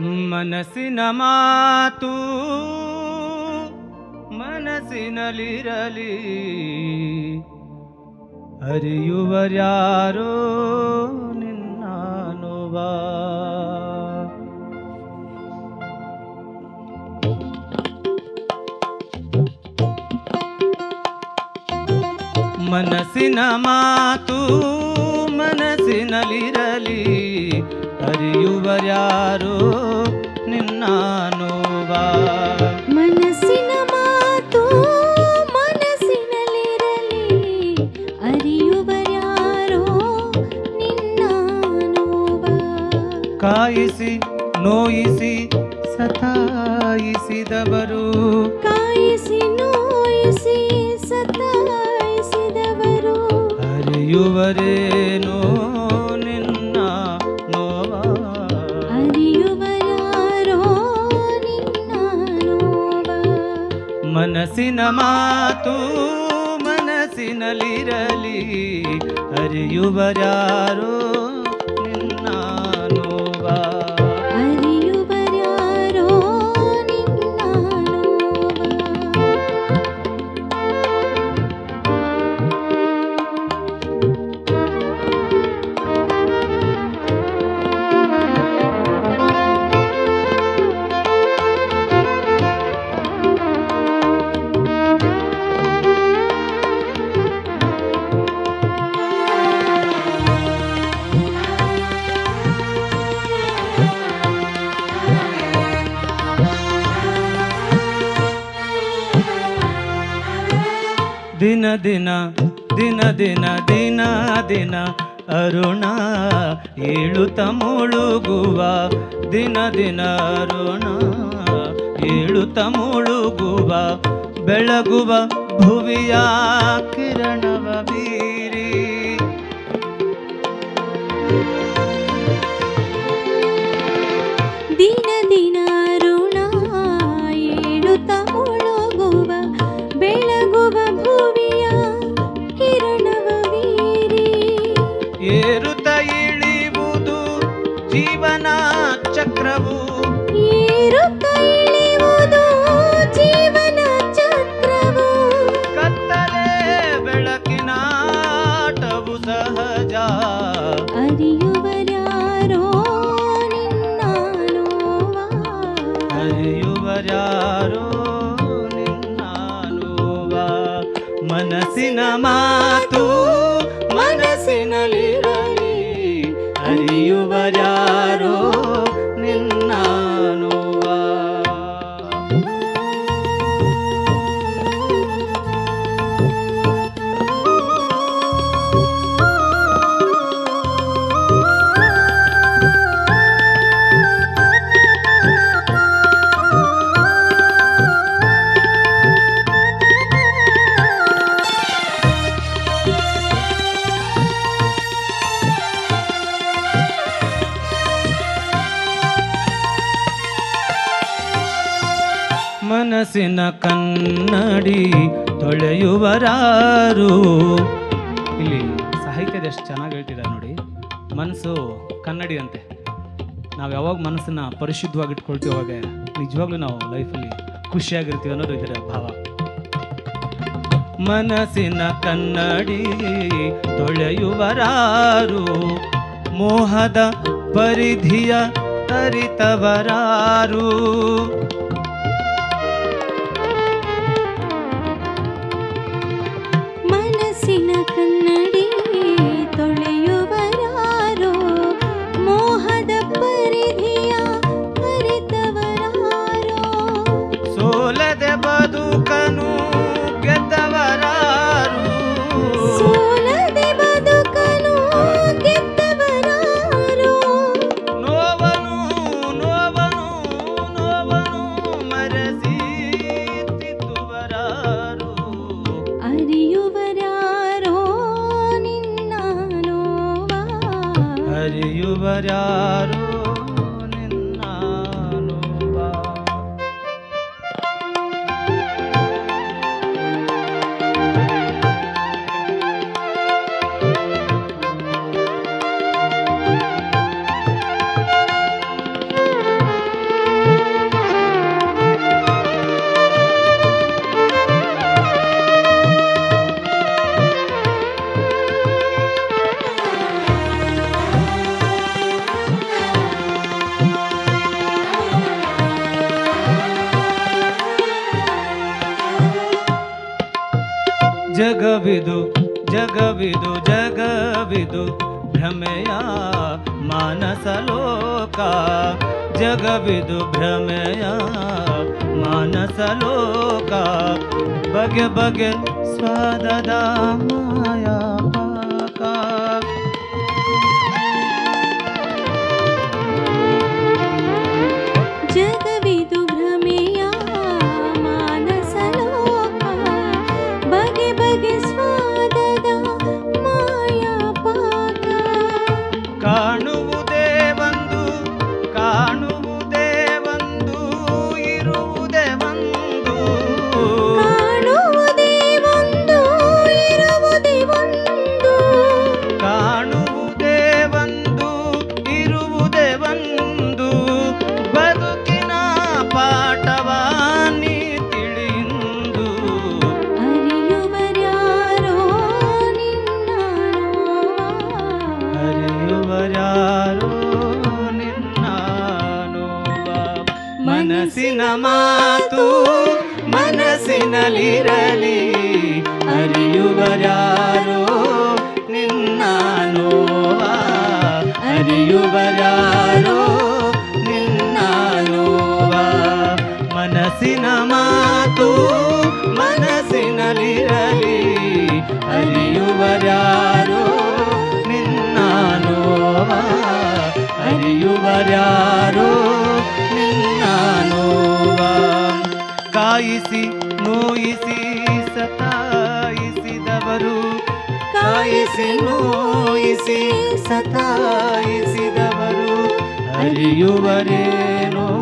ಮನಸ್ಸಿನ ಮಾತು ಮನಸ್ಸಿನಲ್ಲಿರಲಿ. ಅರಿಯುವರ್ಯಾರೋ ನಿನ್ನ ಮನಸ್ಸಿನ ಮಾತು ಮನಸ್ಸಿನಲ್ಲಿರಲಿ. ಅರಿಯುವರ್ಯಾರೋ ನಿನ್ನ ನೋವ. ಮನಸ್ಸಿನ ಮಾತು ಮನಸ್ಸಿನಲ್ಲಿರಲಿ. ಅರಿಯುವರ್ಯಾರೋ ನಿನ್ನ ನೋವ. ಕಾಯಿಸಿ ನೋಯಿಸಿ ಸತಾಯಿಸಿದವರು. ಕಾಯಿಸಿ ನೋಯಿಸಿ ಸತಾಯಿಸಿದವರು. ಅರಿಯುವರೇನೋ ಮನಸ್ಸಿನ ಮಾತು ಮನಸ್ಸಿನಲ್ಲಿರಲಿ ಅರಿಯುವರ್ಯಾರೋ ದಿನ ದಿನ ದಿನ ದಿನ ದಿನ ದಿನ ಅರುಣ ಏಳುತ್ತ ಮುಳುಗುವ. ದಿನ ದಿನ ಅರುಣ ಏಳುತ್ತ ಮುಳುಗುವ. ಬೆಳಗುವ ಭುವಿಯ ಕಿರಣವ ಬೀರಿ ಸಹಜ ಅರಿಯುವರ್ಯಾರೋ ನಿನ್ನ ನೋವ ಅರಿಯುವರ್ಯಾರೋ ನಿನ್ನ ನೋವ ಮನಸ್ಸಿನ ಮಾತು ಮನಸ್ಸಿನ ಕನ್ನಡಿ ತೊಳೆಯುವರಾರು. ಇಲ್ಲಿ ಸಾಹಿತ್ಯದ ಎಷ್ಟು ಚೆನ್ನಾಗಿ ಹೇಳ್ತಿದ್ದಾರೆ ನೋಡಿ. ಮನಸ್ಸು ಕನ್ನಡಿ ಅಂತೆ. ನಾವು ಯಾವಾಗ ಮನಸ್ಸನ್ನು ಪರಿಶುದ್ಧವಾಗಿ ಇಟ್ಕೊಳ್ತೀವಿ ಅವಾಗ ನಿಜವಾಗ್ಲೂ ನಾವು ಲೈಫಲ್ಲಿ ಖುಷಿಯಾಗಿರ್ತೀವಿ ಅನ್ನೋದು ಇದರ ಭಾವ. ಮನಸ್ಸಿನ ಕನ್ನಡಿ ತೊಳೆಯುವರಾರು. ಮೋಹದ ಪರಿಧಿಯ ತರಿತವರಾರು. हरिु वरारो निरु वरा जग विदु जग विदु जग विदु भ्रमया मानस लोका जग विदु भ्रमया मानस लोका बग बग स्वाददा माया। ಮನಸ್ಸಿನಲ್ಲಿರಲಿ ಅರಿಯುವರಾರೋ ನಿನ್ನ ನೋವ. ಅರಿಯುವರಾರೋ ನಿನ್ನ ನೋವ. ಮನಸ್ಸಿನ ಮಾತು ಮನಸ್ಸಿನಲ್ಲಿರಲಿ. ಅರಿಯುವರಾರೋ ನಿನ್ನ ನೋವ. ಕಾಯಿಸಿ ನೋಯಿಸಿ ಸತಾಯಿಸಿದವರು. ಕಾಯಿಸಿ ನೋಯಿಸಿ ಸತಾಯಿಸಿದವರು. ಅರಿಯುವರೇನೋ